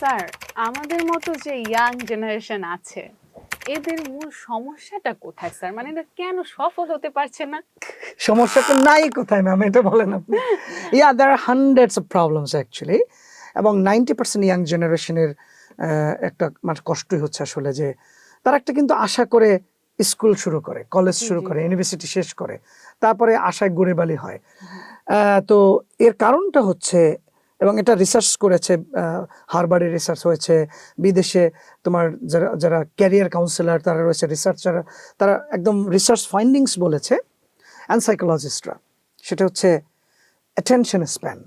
Sir আমাদের মতো যে ইয়াং জেনারেশন আছে এদের মূল সমস্যাটা কোথায় স্যার? মানে এরা কেন সফল হতে পারছে না? সমস্যা তো নাই কোথায় ম্যাম এটা বলেন আপনি। Yeah there are hundreds of problems actually এবং নাইনটি পার্সেন্ট ইয়াং জেনারেশনের একটা মানে কষ্টই হচ্ছে আসলে যে তারা একটা কিন্তু আশা করে স্কুল শুরু করে কলেজ শুরু করে ইউনিভার্সিটি শেষ করে তারপরে আশায় গুড়েবালি হয়। আহ, তো এর কারণটা হচ্ছে এবং এটা রিসার্চ করেছে হারবার্ডে রিসার্চ হয়েছে, বিদেশে তোমার যারা যারা ক্যারিয়ার কাউন্সিলর তারা রয়েছে রিসার্চার তারা একদম রিসার্চ ফাইন্ডিংস বলেছে অ্যান্ড সাইকোলজিস্টরা সেটা হচ্ছে অ্যাটেনশন স্প্যান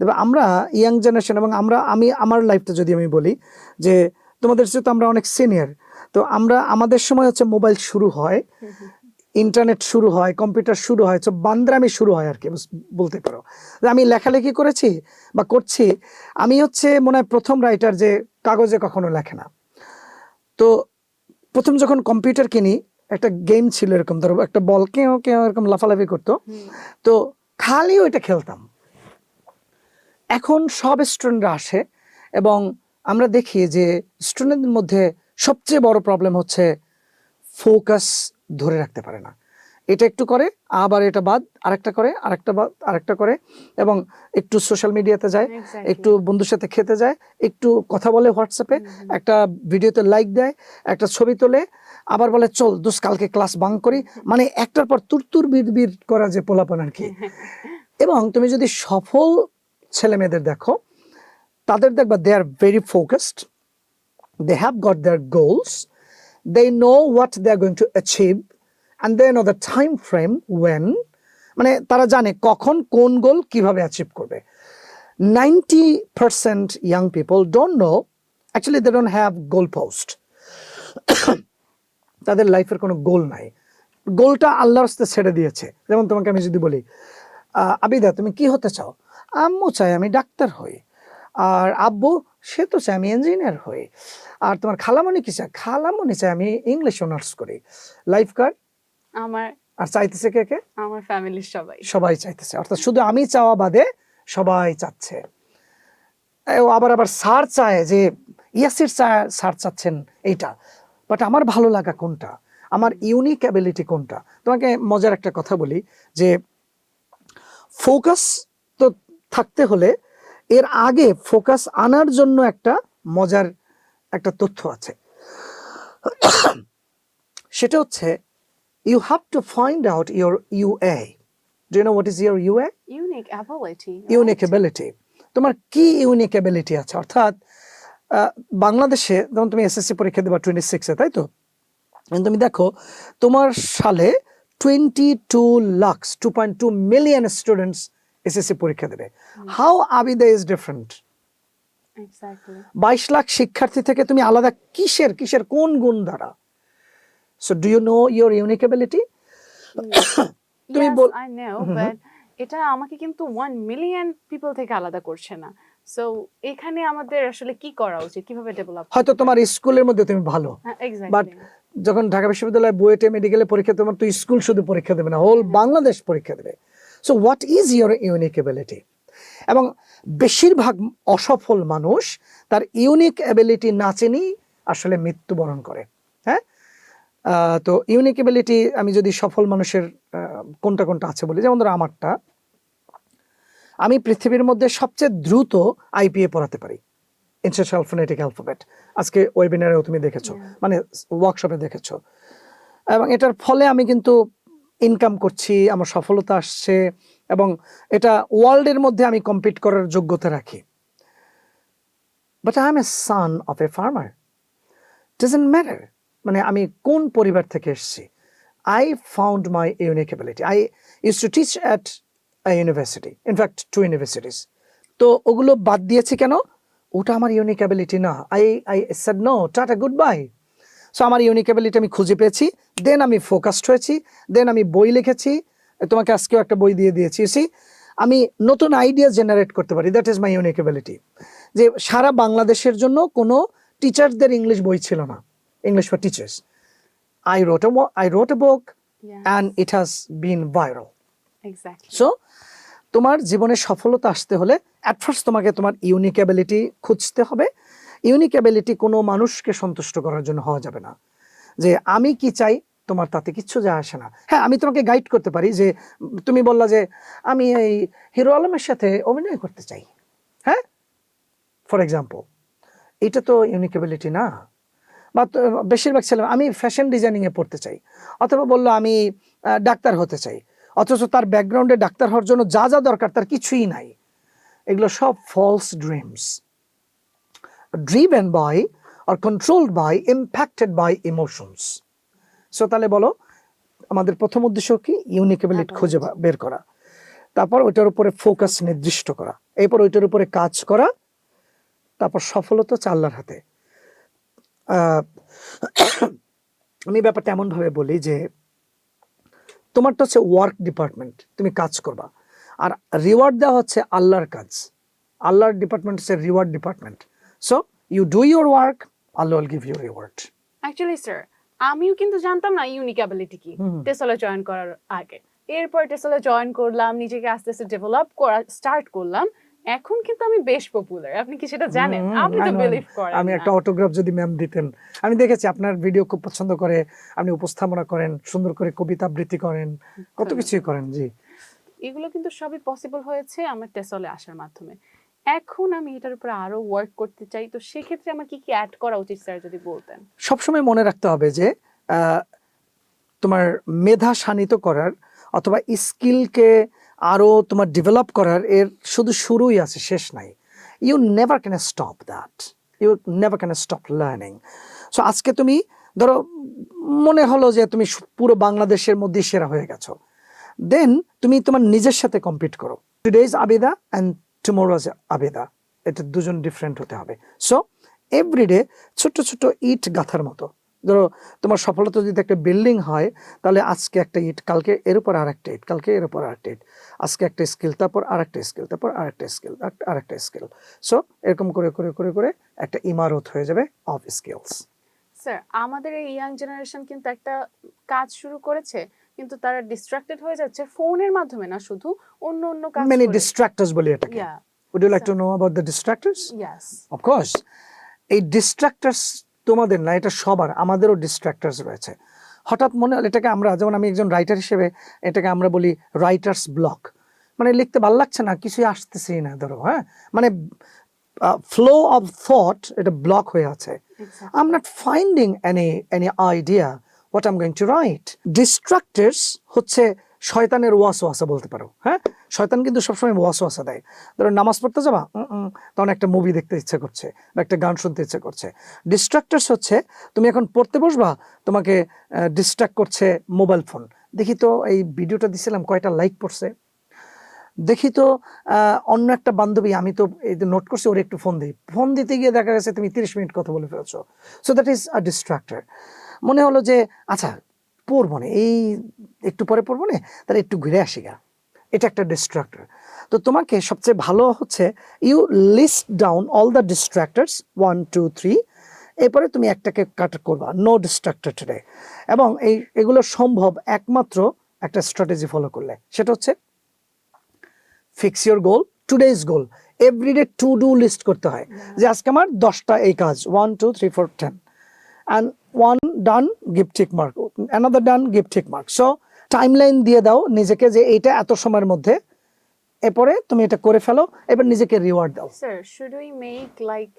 দেখবে আমরা ইয়াং জেনারেশন এবং আমরা, আমি, আমার লাইফটা যদি আমি বলি যে তোমাদের তো আমরা অনেক সিনিয়র তো আমরা, আমাদের সময় হচ্ছে মোবাইল শুরু হয় ইন্টারনেট শুরু হয় কম্পিউটার শুরু হয় তো বান্দ্রামি শুরু হয় আর কি বলতে পারো। যে আমি লেখালেখি করেছি বা করছি আমি হচ্ছে মনে হয় প্রথম রাইটার যে কাগজে কখনো লেখে না। তো প্রথম যখন কম্পিউটার কিনি একটা গেম ছিল এরকম ধরো একটা বল কেউ কেউ এরকম লাফালাফি করতো তো খালি ওইটা খেলতাম। এখন সব স্টুডেন্টরা আসে এবং আমরা দেখি যে স্টুডেন্টদের মধ্যে সবচেয়ে বড় প্রবলেম হচ্ছে ফোকাস ধরে রাখতে পারে না। এটা একটু করে আবার এটা বাদ আরেকটা করে আরেকটা বাদ আরেকটা করে এবং একটু সোশ্যাল মিডিয়াতে যায় একটু বন্ধুর সাথে খেতে যায় একটু কথা বলে হোয়াটসঅ্যাপে একটা ভিডিওতে লাইক দেয় একটা ছবি তোলে আবার বলে চল দোষ কালকে ক্লাস বাং করি। মানে একটার পর তুরতুর বিড় করা যে পোলাপন আর কি। এবং তুমি যদি সফল ছেলে মেয়েদের দেখো তাদের দেখবা they are very focused they have got their goals they know what they are going to achieve and they know the time frame when মানে তারা জানে কখন কোন গোল কীভাবে অ্যাচিভ করবে। Ninety percent young people don't know actually they don't have goal post তাদের লাইফের কোনো গোল নাই। গোলটা আল্লাহর হস্তে ছেড়ে দিয়েছে। যেমন তোমাকে আমি যদি বলি আবিদা, তুমি কি হতে চাও? আম্মু চাই আমি ডাক্তার হই। আর আব্বু সে তো চাই আমি ইঞ্জিনিয়ার হই। আর তোমার খালামণি কি চায়? খালামণি চাই আমি ইংলিশ অনার্স করি। লাইফ গার্ড আমার আর চাইতেছে কে কে? আমার ফ্যামিলির সবাই। সবাই চাইতেছে। অর্থাৎ শুধু আমি চাওয়া বাদে সবাই চাচ্ছে। ও আবার আবার স্যার চায় যে ইয়াসির স্যার চাচ্ছেন এইটা। বাট আমার ভালো লাগা কোনটা? আমার ইউনিক অ্যাবিলিটি কোনটা? তোমাকে মজার একটা কথা বলি যে ফোকাস তো থাকতে হলে এর আগে ফোকাস আনার জন্য একটা মজার একটা তথ্য আছে। সেটা হচ্ছে you have to find out your uh do you know what is your uh unique ability unique ability তোমার কি ইউনিক এবিলিটি আছে? অর্থাৎ বাংলাদেশে যেমন তুমি এসএসসি পরীক্ষা দেবা টোয়েন্টি সিক্সে তাই তো? তুমি দেখো তোমার সালে twenty two lakhs two point two million students SSC পরীক্ষা দেবে। হাউ আবিদা ইজ ডিফারেন্ট বাইশ লাখ শিক্ষার্থী থেকে তুমি আলাদা কিসের কিসের কোন গুণ দ্বারা? So do you know your unique ability তুমি বল I know, but এটা আমাকে কিন্তু ওয়ান মিলিয়ন পিপল থেকে আলাদা করছে না। সো এখানে আমাদের আসলে কি করা উচিত? কীভাবে ডেভেলপ হয়তো তোমার স্কুলের মধ্যে তুমি ভালো বাট যখন ঢাকা বিশ্ববিদ্যালয় বুয়েটে মেডিকেলে পরীক্ষা তোমার তো স্কুল শুধু পরীক্ষা দেবে না হোল বাংলাদেশ পরীক্ষা দেবে। So what is your unique ability এবং বেশিরভাগ অসফল মানুষ তার ইউনিক এবিলিটি না চেনেই আসলে মৃত্যুবরণ করে হ্যাঁ? তো ইউনিক এবিলিটি আমি যদি সফল মানুষের কোনটা কোনটা আছে বলি? যেমন ধরো আমারটা। আমি পৃথিবীর মধ্যে সবচেয়ে দ্রুত আইপিএ পড়াতে পারি। ইন্টারন্যাশনাল ফোনেটিক অ্যালফাবেট আজকে ওয়েবিনারেও তুমি দেখেছ মানে ওয়ার্কশপে দেখেছ। এবং এটার ফলে আমি কিন্তু ইনকাম করছি, আমার সফলতা আসছে এবং এটা ওয়ার্ল্ডের মধ্যে আমি কম্পিট করার যোগ্যতা রাখি। But I am a son of a farmer doesn't matter মানে আমি কোন পরিবার থেকে এসেছি। I found my unique ability I use to teach at university in fact two universities তো ওগুলো বাদ দিয়েছি কেন? ওটা আমার ইউনিক অ্যাবিলিটি না। I I said no tata good bye so আমার ইউনিক অ্যাবিলিটি আমি খুঁজে পেয়েছি। দেন আমি ফোকাসড হয়েছি। দেন আমি বই লিখেছি। তোমাকে আজকেও একটা বই দিয়ে দিয়েছি। সি আমি নতুন আইডিয়া জেনারেট করতে পারি। That is my unique ability যে সারা বাংলাদেশের জন্য কোনো টিচারদের ইংলিশ বই ছিল না। English for teachers I wrote I wrote a book and it has been viral so তোমার জীবনে সফলতা আসতে হলে অ্যাট ফার্স্ট তোমাকে তোমার ইউনিক অ্যাবিলিটি খুঁজতে হবে। ইউনিক অ্যাবিলিটি কোনো মানুষকে সন্তুষ্ট করার জন্য হওয়া যাবে না। যে আমি কি চাই, তোমার তাতে কিচ্ছু যায় আসে না। হ্যাঁ আমি তোমাকে গাইড করতে পারি যে, তুমি বললা যে, আমি এই হিরো আলমের সাথে অভিনয় করতে চাই। হ্যাঁ? ফর এক্সাম্পল এটা তো ইউনিক অ্যাবিলিটি না। বা বেশিরভাগ ছেলে, আমি ফ্যাশন ডিজাইনিংয়ে পড়তে চাই। অথবা বলল, আমি ডাক্তার হতে চাই। অথচ তার ব্যাকগ্রাউন্ডে ডাক্তার হওয়ার জন্য যা যা দরকার, তার কিছুই নাই। এগুলো সব false dreams driven by are controlled by impacted by emotions so তাহলে বলো আমাদের প্রথম উদ্দেশ্য কি? Unique ability Ability. খুঁজে বের করা। তারপর ওইটার উপরে ফোকাস নির্দিষ্ট করা। এরপর ওইটার উপরে কাজ করা। তারপর সফলতা চাল্লার হাতে। আমি ব্যাপারটা এমন ভাবে বলি যে তোমারটা হচ্ছে ওয়ার্ক ডিপার্টমেন্ট তুমি কাজ করবা। আর রিওয়ার্ড দেওয়া হচ্ছে আল্লাহর কাজ। আল্লাহর ডিপার্টমেন্ট হচ্ছে reward department so you do your work Allah will give you reward actually sir আমিও কিন্তু জানতাম না ইউনিক অ্যাবিলিটি কি। টেসলে জয়েন করার আগে। এরপর টেসলে জয়েন করলাম নিজেকে আস্তে আস্তে ডেভেলপ করা স্টার্ট করলাম। এখন কিন্তু আমি বেশ পপুলার আপনি কি সেটা জানেন? আপনি তো বিলিভ করেন আমি একটা অটোগ্রাফ যদি ম্যাম দিতেন। আমি দেখেছি আপনার ভিডিও খুব পছন্দ করে আপনি উপস্থাপনা করেন সুন্দর করে কবিতা আবৃত্তি করেন কত কিছুই করেন জি। এগুলো কিন্তু সবই পসিবল হয়েছে আমার টেসলে আসার মাধ্যমে। এখন আমি এটার উপরে আরও ওয়ার্ক করতে চাই, তো সেক্ষেত্রে আমার কি কি অ্যাড করা উচিত স্যার যদি বলতেন? সবসময় মনে রাখতে হবে যে তোমার মেধা শানিত করার অথবা স্কিলকে আরও তোমার ডেভেলপ করার এর শুধু শুরুই আছে, শেষ নাই। You never can stop that you never can stop learning so আজকে তুমি ধরো মনে হলো যে তুমি পুরো বাংলাদেশের মধ্যে সেরা হয়ে গেছো। দেন তুমি তোমার নিজের সাথে কম্পিট করো। Today's Abeda and tomorrow's Abeda এটা দুজন ডিফারেন্ট হতে হবে। সো এভরিডে ছোট্ট ছোট্ট ইট গাথার মতো। ধরো, তোমার সফলতা যদি একটা বিল্ডিং হয়, তাহলে আজকে একটা ইট, কালকে এর উপর আর একটা ইট, কালকে এর উপর আর একটা ইট, আজকে একটা স্কিল তারপর আর একটা স্কিল তারপর আর একটা স্কিল আর একটা স্কিল সো এরকম করে করে করে করে একটা ইমারত হয়ে যাবে অফ স্কিলস স্যার আমাদের এই ইয়াং জেনারেশন কিন্তু একটা কাজ শুরু করেছে। কিন্তু তারা ডিস্ট্রাক্টেড হয়ে যাচ্ছে ফোনের মাধ্যমে না শুধু অন্য অন্য কাজ মেনি। ডিস্ট্রাক্টার্স বলি এটাকে। Would you like to know about the distractors yes. Of course এই ডিস্ট্রাক্টার্স তোমাদের না এটা সবার আমাদেরও ডিস্ট্রাক্টার্স রয়েছে। হঠাৎ মনে হলো এটাকে আমরা যেমন আমি একজন রাইটার হিসেবে এটাকে আমরা বলি রাইটার্স ব্লক মানে লিখতে ভালো লাগছে না কিছুই আসতেছেই না ধরো হ্যাঁ? মানে ফ্লো অফ থট এটা ব্লক হয়ে আছে। Exactly. I'm not finding any any idea what I'm going to write Distractors হচ্ছে শয়তানের ওয়াস ওয়াসওয়াসা বলতে পারো হ্যাঁ? শয়তান কিন্তু সবসময় ওয়াস ওয়াসওয়াসা দেয়। ধরো নামাজ পড়তে যাবা তখন একটা মুভি দেখতে ইচ্ছে করছে বা একটা গান শুনতে ইচ্ছে করছে। ডিস্ট্রাক্টার্স হচ্ছে, তুমি এখন পড়তে বসবা, তোমাকে ডিস্ট্রাক্ট করছে মোবাইল ফোন দেখি তো, এই ভিডিওটা দিছিলাম, কয়টা লাইক পড়ছে। দেখি তো অন্য একটা বান্ধবী, আমি তো এই নোট করছি, ওর একটু ফোন দিই। ফোন দিতে গিয়ে দেখা গেছে তুমি তিরিশ মিনিট কথা বলে ফেলছো। So that is a distractor মনে হলো যে আচ্ছা পড়ব না এই একটু পরে পড়ব না তাহলে একটু ঘুরে আসি গা। এটা একটা ডিস্ট্রাক্টর তো তোমাকে সবচেয়ে ভালো হচ্ছে you list down all the distractors one two three এরপরে তুমি একটাকে কাট করবা নো ডিস্ট্রাক্টর টুডে এবং এই এগুলো সম্ভব একমাত্র একটা স্ট্র্যাটেজি ফলো করলে সেটা হচ্ছে fix your goal today's goal everyday to do list করতে হয়। যে আজকে আমার দশটা এই কাজ one two three four ten and one done give tick mark another done give tick mark so time line দিয়ে দাও নিজেকে যে এইটা এত সময়ের মধ্যে এরপরে তুমি এটা করে ফেলো এবার নিজেকে রিওয়ার্ড দাও we make like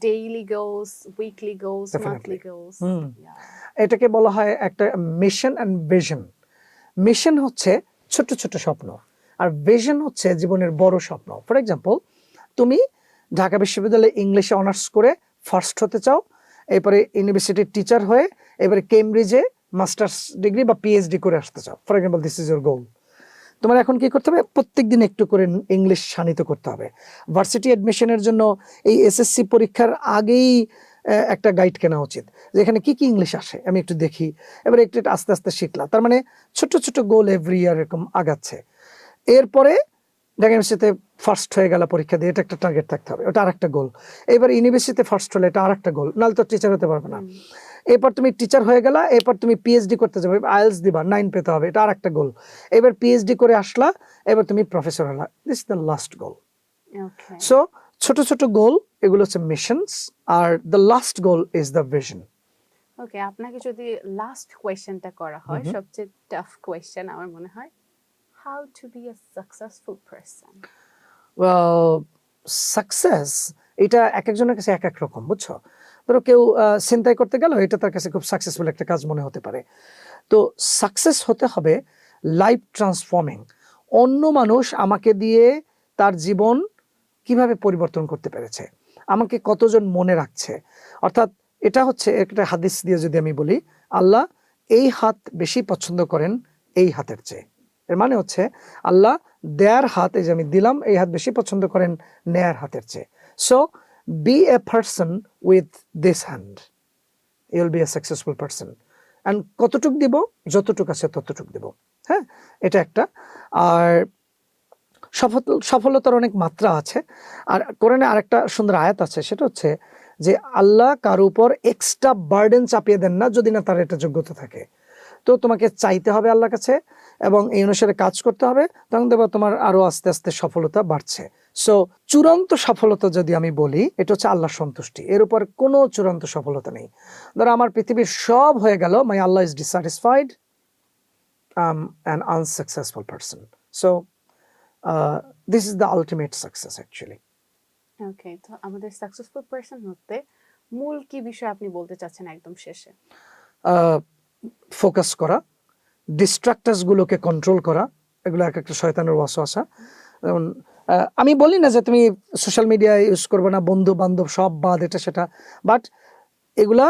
daily goals, weekly goals, Definitely. monthly goals? Hmm. এটাকে বলা হয় একটা মিশন অ্যান্ড ভিশন মিশন হচ্ছে ছোট ছোট স্বপ্ন আর ভিশন হচ্ছে জীবনের বড় স্বপ্ন ফর এক্সাম্পল তুমি ঢাকা বিশ্ববিদ্যালয়ে ইংলিশে অনার্স করে ফার্স্ট হতে চাও এরপরে ইউনিভার্সিটির টিচার হয়ে এবারে কেমব্রিজে মাস্টার্স ডিগ্রি বা পিএইচডি করে আসতে চাও। For example this is your goal তোমার এখন কি করতে হবে? প্রত্যেকদিন একটু করে ইংলিশ শানিত করতে হবে। ভার্সিটি অ্যাডমিশনের জন্য এই এসএসসি পরীক্ষার আগেই একটা গাইড কেনা উচিত। যে এখানে কি কি ইংলিশ আসে, আমি একটু দেখি। এবার একটু আস্তে আস্তে শিখলাম। তার মানে ছোট ছোট গোল এভরি ইয়ার এরকম আগাচ্ছে। এরপরে ঢাকা ইউনিভার্সিটিতে ফার্স্ট হয়ে গেল পরীক্ষা দিয়ে এটা একটা টার্গেট থাকতে হবে ওটা আরেকটা গোল এবার ইউনিভার্সিটিতে ফার্স্ট হলে এটা আরেকটা গোল নাহলে তো টিচার হতে পারবে না। এরপর তুমি টিচার হয়ে গেলা এরপর তুমি পিএইচডি করতে যাবে আইএলস দিবা নাইন পেতে হবে এটা আরেকটা গোল এবার পিএইচডি করে আসলা এবার তুমি প্রফেসর হলা this the last goal okay so ছোট ছোট গোল এগুলো হচ্ছে missions R the last goal is the vision okay আপনাকে যদি লাস্ট কোয়েশ্চেনটা করা হয় সবচেয়ে টাফ কোয়েশ্চেন আমার মনে হয় how to be a successful person success এটা এক একজনের কাছে এক এক রকম, বুঝছ? ধরো কেউ চিন্তাই করতে গেল, এটা তার কাছে খুব সাকসেসফুল একটা কাজ মনে হতে পারে। তো সাকসেস হতে হবে লাইফ ট্রান্সফর্মিং অন্য মানুষ আমাকে দিয়ে তার জীবন কীভাবে পরিবর্তন করতে পেরেছে? আমাকে কতজন মনে রাখছে? অর্থাৎ এটা হচ্ছে একটা হাদিস দিয়ে যদি আমি বলি, আল্লাহ এই হাত বেশি পছন্দ করেন এই হাতের চেয়ে। এর মানে হচ্ছে আল্লাহ দেয়ার হাত, এই যে আমি দিলাম, এই হাত বেশি পছন্দ করেন নেয়ার হাতের চেয়ে। So be a person with this hand you'll be a successful person and কতটুক দিব, যতটুক আছে ততটুক দিব। হ্যাঁ? এটা একটা। আর সফল, সফলতার অনেক মাত্রা আছে। আর কোরআনে আরেকটা সুন্দর আয়াত আছে, সেটা হচ্ছে যে আল্লাহ কার উপর এক্সট্রা বার্ডেন চাপিয়ে দেন না যদি না তার এটা যোগ্যতা থাকে। তো তোমাকে চাইতে হবে আল্লাহর কাছে এবং এই অনুসারে কাজ করতে হবে তখন দেখব তোমার আরও আস্তে আস্তে সফলতা বাড়ছে। সো চূড়ান্ত সফলতা যদি আমি বলি এটা হচ্ছে আল্লাহর সন্তুষ্টি। এর উপর কোনো চূড়ান্ত সফলতা নেই। ধরো আমার পৃথিবীর সব হয়ে গেল my Allah is dissatisfied an unsuccessful person. So, uh, this is the ultimate success actually. Okay তো আমাদের সাকসেসফুল পারসন হতে মূল কি বিষয় আপনি বলতে চাচ্ছেন একদম শেষে? ফোকাস করা। ডিস্ট্রাক্টার্স গুলোকে কন্ট্রোল করা এগুলো এক একটা শয়তানের ওয়াসওয়াসা। যেমন আমি বলি না যে তুমি সোশ্যাল মিডিয়া ইউজ করবে না বন্ধু বান্ধব সব বাদ এটা সেটা। বাট এগুলা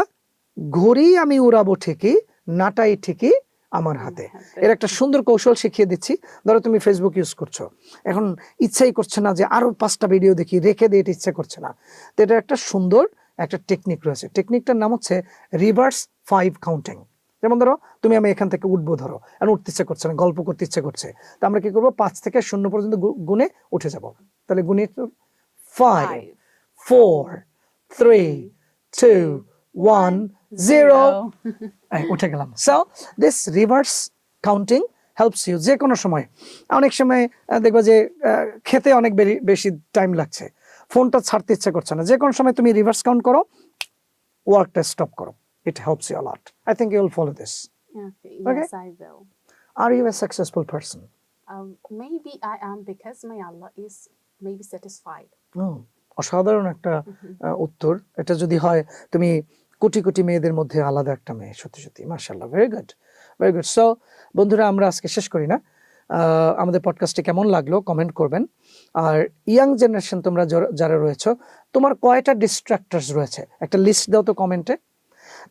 ঘড়ি আমি উড়াবো ঠিকই নাটাই ঠিকই আমার হাতে। এর একটা সুন্দর কৌশল শিখিয়ে দিচ্ছি। ধরো তুমি ফেসবুক ইউজ করছ। এখন ইচ্ছাই করছে না যে আরও পাঁচটা ভিডিও দেখি রেখে দিয়ে এটা ইচ্ছে করছে না। তো এটা একটা সুন্দর একটা টেকনিক রয়েছে। টেকনিকটার নাম হচ্ছে রিভার্স ফাইভ কাউন্টিং যেমন ধরো তুমি আমি এখান থেকে উঠবো ধরো এখন উঠতে ইচ্ছে করছে না গল্প করতে ইচ্ছে করছে তো আমরা কি করব? পাঁচ থেকে শূন্য পর্যন্ত গুনে উঠে যাব। তাহলে গুণে five four three two one zero উঠে গেলাম। So this reverse counting helps you যে কোনো সময়। অনেক সময় দেখবা যে খেতে অনেক বেশি টাইম লাগছে। ফোনটা ছাড়তে ইচ্ছে করছে না। যে কোনো সময় তুমি রিভার্স কাউন্ট করো ওয়ার্কটা স্টপ করো। It helps you lot I think you will follow this Okay, Yes, Okay. I will. আর you a successful person Um, maybe I am because my Allah is maybe satisfied. অসাধারণ একটা উত্তর। এটা যদি হয় তুমি কোটি কোটি মেয়েদের মধ্যে আলাদা একটা মেয়ে সত্যি সত্যি মার্শাল্লাহ very good very good so বন্ধুরা আমরা আজকে শেষ করি না। আমাদের পডকাস্টটি কেমন লাগল কমেন্ট করবেন। আর ইয়াং জেনারেশন তোমরা যারা- যারা রয়েছো তোমার কয়টা ডিস্ট্রাক্টার্স রয়েছে? একটা লিস্ট দাও তো কমেন্টে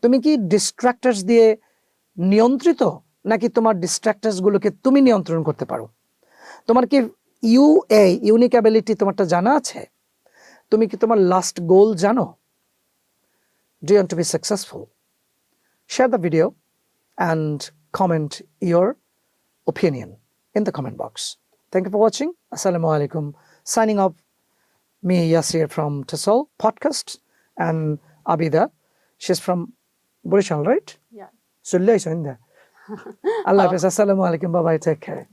তুমি কি ডিস্ট্রাক্টার্স দিয়ে নিয়ন্ত্রিত নাকি তোমার ডিস্ট্রাক্টার্স গুলোকে তুমি নিয়ন্ত্রণ করতে পারো তোমার কি ইউএ ইউনিক অ্যাবিলিটি তোমারটা জানা আছে তুমি কি তোমার লাস্ট গোল জানো do you to be successful share the video and comment your opinion in the comment box. Thank you for watching. Assalamu alaikum. Signing off, me Yasir from Tasol podcast and Abida. She's from Burishal, right? Yeah. So, Allah Hafiz. Assalamu alaikum. Bye bye. Take care.